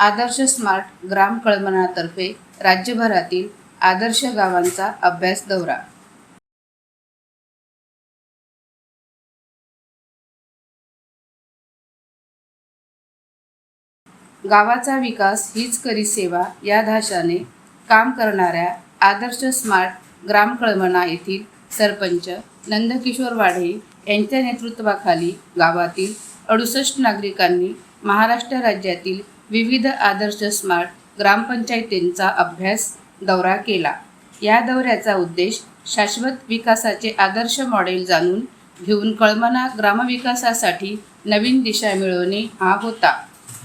आदर्श smart ग्राम कळमनातर्फे राज्यभरातील आदर्श गावांचा अभ्यास दौरा. गावाचा विकास हीच करी सेवा या धाशाने काम करणाऱ्या आदर्श स्मार्ट ग्राम कळमना येथील सरपंच नंदकिशोर वाढे यांच्या नेतृत्वाखाली गावातील अडुसष्ट नागरिकांनी महाराष्ट्र राज्यातील विविध आदर्श स्मार्ट ग्रामपंचायतींचा अभ्यास दौरा केला. या दौऱ्याचा उद्देश शाश्वत विकासाचे आदर्श मॉडेल जाणून घेऊन कळमना ग्रामविकासासाठी नवीन दिशा मिळवणे हा होता.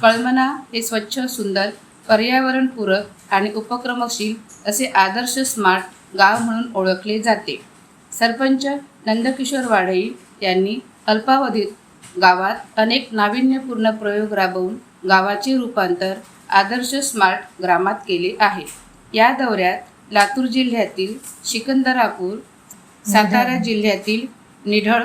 कळमना हे स्वच्छ सुंदर पर्यावरणपूरक आणि उपक्रमशील असे आदर्श स्मार्ट गाव म्हणून ओळखले जाते. सरपंच नंदकिशोर वाढई यांनी अल्पावधीत गावात अनेक नाविन्यपूर्ण प्रयोग राबवून गावाचे रूपांतर आदर्श स्मार्ट ग्रामात केले आहे. या दौऱ्यात लातूर जिल्ह्यातील सिकंदरापूर सातारा जिल्ह्यातील निढळ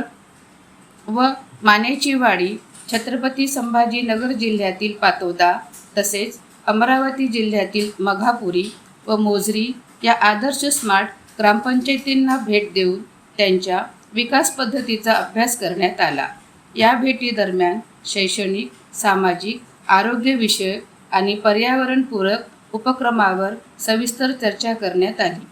व मानेची वाडी छत्रपती संभाजीनगर जिल्ह्यातील पातोदा तसेच अमरावती जिल्ह्यातील मघापुरी व मोझरी या आदर्श स्मार्ट ग्रामपंचायतींना भेट देऊन त्यांच्या विकास पद्धतीचा अभ्यास करण्यात आला. या भेटीदरम्यान शैक्षणिक सामाजिक आरोग्यविषयक आणि पर्यावरणपूरक उपक्रमावर सविस्तर चर्चा करण्यात आली.